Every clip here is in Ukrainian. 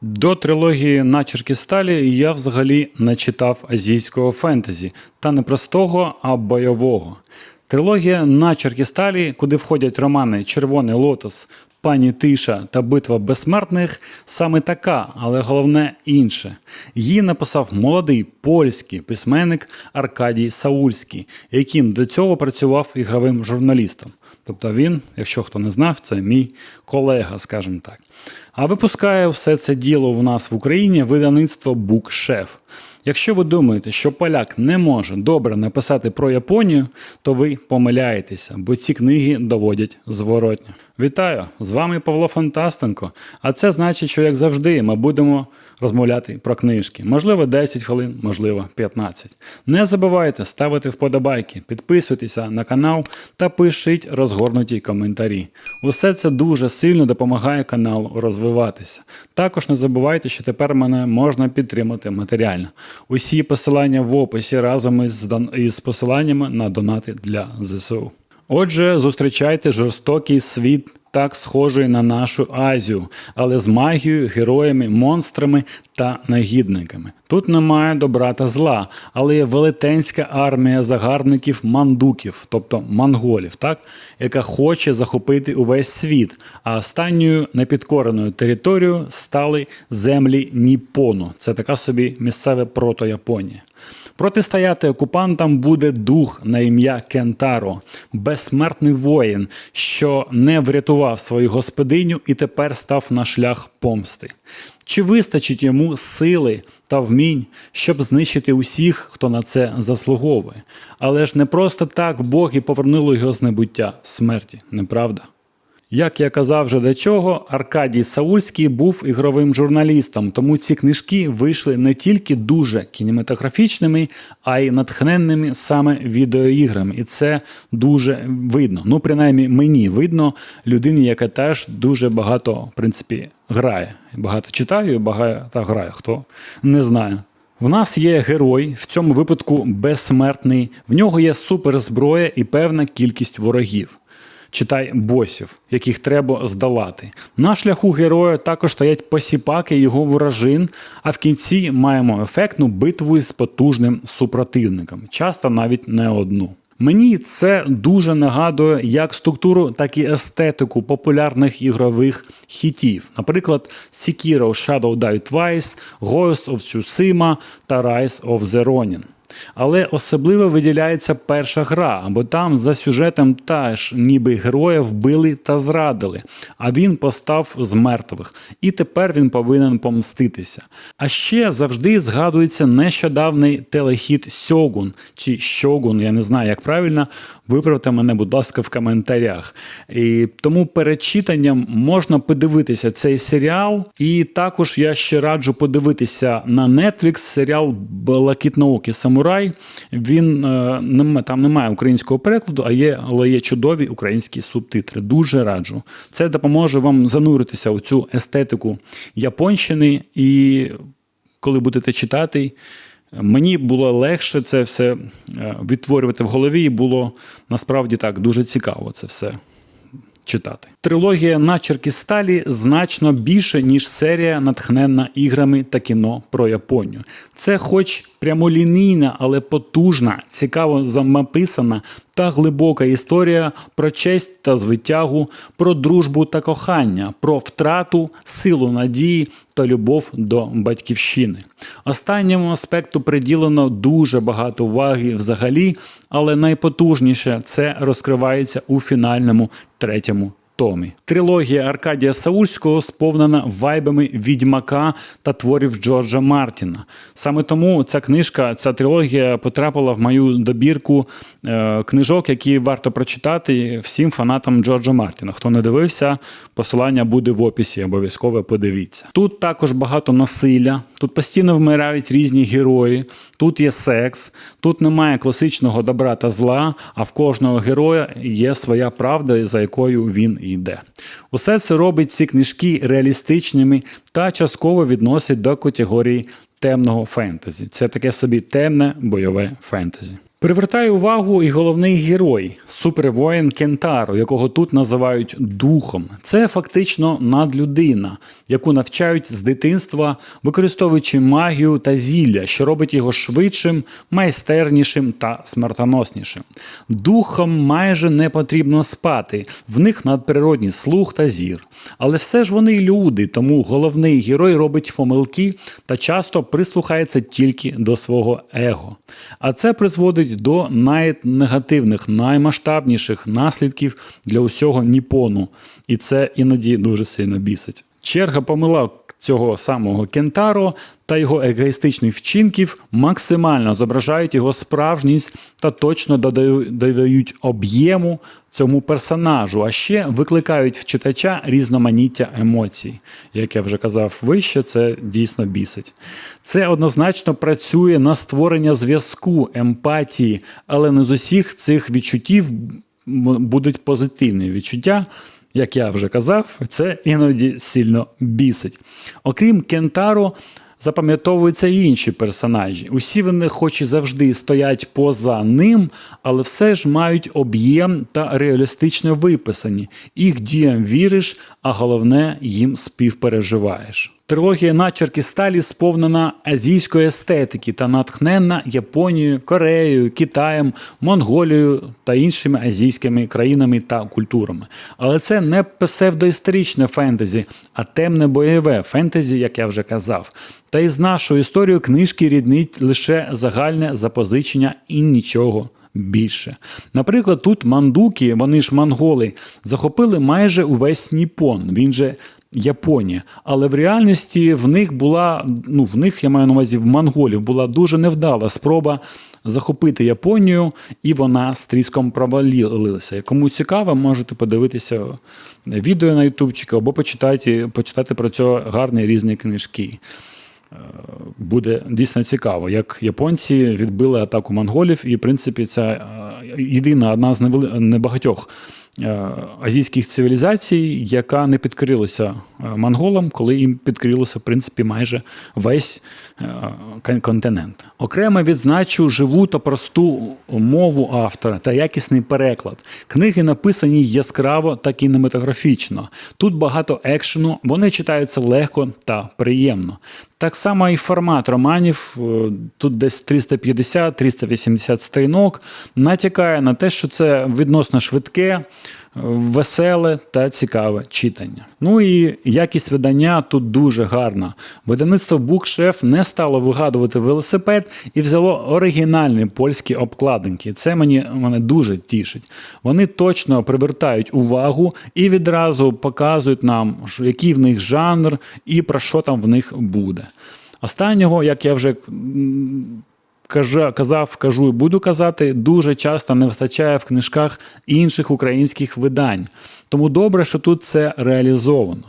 До трилогії Начерки сталі я взагалі не читав азійського фентезі, та не простого, а бойового. Трилогія Начерки сталі, куди входять романи Червоний лотос, Пані Тиша та Битва безсмертних, саме така, але головне інше. Її написав молодий польський письменник Аркадій Саульський, яким до цього працював ігровим журналістом. Тобто він, якщо хто не знав, це мій колега, скажімо так. А випускає все це діло в нас в Україні видавництво Букшеф. Якщо ви думаєте, що поляк не може добре написати про Японію, то ви помиляєтеся, бо ці книги доводять зворотньо. Вітаю! З вами Павло Фантастенко. А це значить, що як завжди, ми будемо розмовляти про книжки. Можливо, 10 хвилин, можливо, 15. Не забувайте ставити вподобайки, підписуйтеся на канал та пишіть розгорнуті коментарі. Усе це дуже сильно допомагає каналу розвиватися. Також не забувайте, що тепер мене можна підтримати матеріально. Усі посилання в описі разом із, із посиланнями на донати для ЗСУ. Отже, зустрічайте жорстокий світ, так схожий на нашу Азію, але з магією, героями, монстрами та нагідниками. Тут немає добра та зла, але є велетенська армія загарбників мандуків, тобто монголів, так, яка хоче захопити увесь світ. А останньою непідкореною територією стали землі Ніпону. Це така собі місцеве прото-Японія. Протистояти окупантам буде дух на ім'я Кентаро, безсмертний воїн, що не врятував свою господиню і тепер став на шлях помсти. Чи вистачить йому сили та вмінь, щоб знищити усіх, хто на це заслуговує? Але ж не просто так Бог і повернули його з небуття смерті, неправда? Як я казав вже до чого, Аркадій Саульський був ігровим журналістом, тому ці книжки вийшли не тільки дуже кінематографічними, а й натхненними саме відеоіграми. І це дуже видно. Ну, принаймні, мені видно людині, яка теж дуже багато, в принципі, грає. Багато читаю, багато граю. Хто не знає. В нас є герой, в цьому випадку безсмертний. В нього є суперзброя і певна кількість ворогів читай босів, яких треба здолати. На шляху героя також стоять посіпаки його ворожин, а в кінці маємо ефектну битву з потужним супротивником, часто навіть не одну. Мені це дуже нагадує як структуру, так і естетику популярних ігрових хітів. Наприклад, Sekiro Shadow Die Twice, Ghost of Tsushima та Rise of the Ronin. Але особливо виділяється перша гра, бо там за сюжетом теж ніби героя вбили та зрадили, а він постав з мертвих, і тепер він повинен помститися. А ще завжди згадується нещодавний телехіт Сьогун чи Щогун, я не знаю, як правильно. Виправте мене, будь ласка, в коментарях. І тому перед читанням можна подивитися цей серіал. І також я ще раджу подивитися на Netflix серіал Блакитноокий самурай. Він е, нема- там немає українського перекладу, а є, але є чудові українські субтитри. Дуже раджу. Це допоможе вам зануритися у цю естетику Японщини і коли будете читати. Мені було легше це все е, відтворювати в голові, і було насправді так дуже цікаво це все читати. Трилогія Начерки сталі значно більше, ніж серія, натхненна іграми та кіно про Японію. Це, хоч прямолінійна, але потужна, цікаво написана та глибока історія про честь та звитягу, про дружбу та кохання, про втрату, силу надії та любов до батьківщини. Останньому аспекту приділено дуже багато уваги взагалі, але найпотужніше це розкривається у фінальному третьому томі. Трилогія Аркадія Саульського сповнена вайбами відьмака та творів Джорджа Мартіна. Саме тому ця книжка, ця трилогія потрапила в мою добірку е, книжок, які варто прочитати всім фанатам Джорджа Мартіна. Хто не дивився, посилання буде в описі, обов'язково подивіться. Тут також багато насилля, тут постійно вмирають різні герої, тут є секс, тут немає класичного добра та зла, а в кожного героя є своя правда, за якою він йде. Усе це робить ці книжки реалістичними та частково відносить до категорії темного фентезі. Це таке собі темне бойове фентезі. Привертає увагу і головний герой супервоїн Кентаро, якого тут називають духом. Це фактично надлюдина, яку навчають з дитинства, використовуючи магію та зілля, що робить його швидшим, майстернішим та смертоноснішим. Духам майже не потрібно спати, в них надприродній слух та зір. Але все ж вони люди, тому головний герой робить помилки та часто прислухається тільки до свого его. А це призводить до найнегативних, наймасштабніших наслідків для усього Ніпону. І це іноді дуже сильно бісить. Черга помилок цього самого Кентаро та його егоїстичних вчинків максимально зображають його справжність та точно додають об'єму цьому персонажу, а ще викликають в читача різноманіття емоцій. Як я вже казав вище, це дійсно бісить. Це однозначно працює на створення зв'язку, емпатії, але не з усіх цих відчуттів будуть позитивні відчуття. Як я вже казав, це іноді сильно бісить. Окрім Кентаро, запам'ятовуються і інші персонажі. Усі вони, хоч і завжди стоять поза ним, але все ж мають об'єм та реалістично виписані. Їх діям віриш, а головне їм співпереживаєш. Трилогія начерки сталі сповнена азійської естетики та натхненна Японією, Кореєю, Китаєм, Монголією та іншими азійськими країнами та культурами. Але це не псевдоісторичне фентезі, а темне бойове фентезі, як я вже казав. Та й з нашою історією книжки ріднить лише загальне запозичення і нічого більше. Наприклад, тут мандуки, вони ж монголи, захопили майже увесь Ніпон. Він же Японія. Але в реальності в них була, ну в них я маю на увазі в монголів, була дуже невдала спроба захопити Японію, і вона з тріском провалилася. Кому цікаво, можете подивитися відео на ютубчику або почитати, почитати про це гарні різні книжки. Е, Буде дійсно цікаво, як японці відбили атаку монголів, і в принципі це е, єдина одна з небагатьох е, азійських цивілізацій, яка не підкорилася е, монголам, коли їм підкорилося в принципі майже весь е, континент. Окремо відзначу живу та просту мову автора та якісний переклад. Книги написані яскраво та кінематографічно. Тут багато екшену, вони читаються легко та приємно. Так само і формат романів, е, тут десь 350-380 сторінок, натякає на те, що це відносно швидке, веселе та цікаве читання. Ну і якість видання тут дуже гарна. Видавництво Букшеф не стало вигадувати велосипед і взяло оригінальні польські обкладинки. Це мені мене дуже тішить. Вони точно привертають увагу і відразу показують нам, який в них жанр і про що там в них буде. Останнього, як я вже м, кажа- казав, кажу і буду казати, дуже часто не вистачає в книжках інших українських видань. Тому добре, що тут це реалізовано.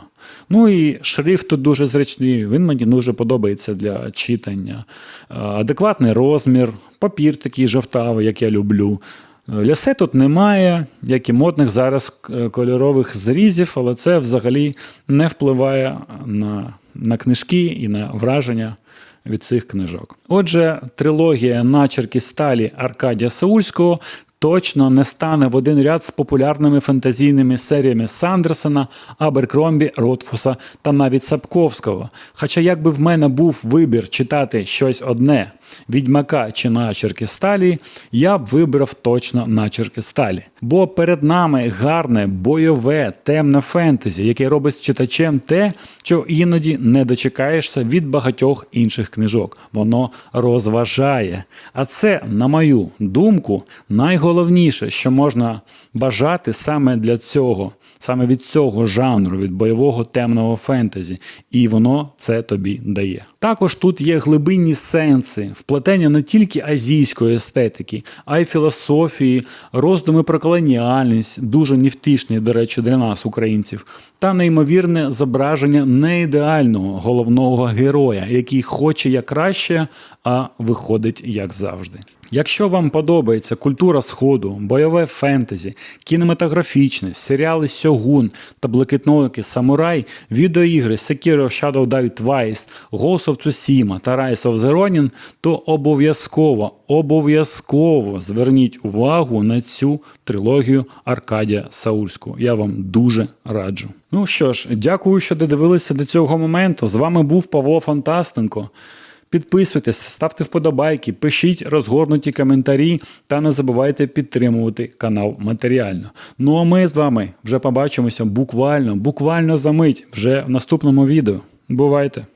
Ну і шрифт тут дуже зручний, він мені дуже подобається для читання. Адекватний розмір, папір такий жовтавий, як я люблю. Лясе тут немає, як і модних зараз е, кольорових зрізів, але це взагалі не впливає на, на книжки і на враження від цих книжок. Отже, трилогія начерки сталі Аркадія Саульського точно не стане в один ряд з популярними фантазійними серіями Сандерсона, Аберкромбі, Ротфуса та навіть Сапковського. Хоча, якби в мене був вибір читати щось одне відьмака чи начерки сталі, я б вибрав точно начерки сталі. Бо перед нами гарне, бойове, темне фентезі, яке робить з читачем те, що іноді не дочекаєшся від багатьох інших книжок. Воно розважає. А це, на мою думку, найголовніше, що можна бажати саме для цього, саме від цього жанру, від бойового темного фентезі. І воно це тобі дає. Також тут є глибинні сенси, вплетення не тільки азійської естетики, а й філософії, роздуми про колоніальність, дуже невтішні, до речі, для нас, українців, та неймовірне зображення неідеального головного героя, який хоче як краще, а виходить як завжди. Якщо вам подобається культура Сходу, бойове фентезі, кінематографічне, серіали Сьогун та блакитнолики Самурай, відеоігри Sekiro Shadow Die Twice, Ghost of Tsushima та Rise of the Ronin, то обов'язково, обов'язково зверніть увагу на цю трилогію Аркадія Саульського. Я вам дуже раджу. Ну що ж, дякую, що додивилися до цього моменту. З вами був Павло Фантастенко. Підписуйтесь, ставте вподобайки, пишіть розгорнуті коментарі та не забувайте підтримувати канал матеріально. Ну а ми з вами вже побачимося буквально, буквально за мить вже в наступному відео. Бувайте!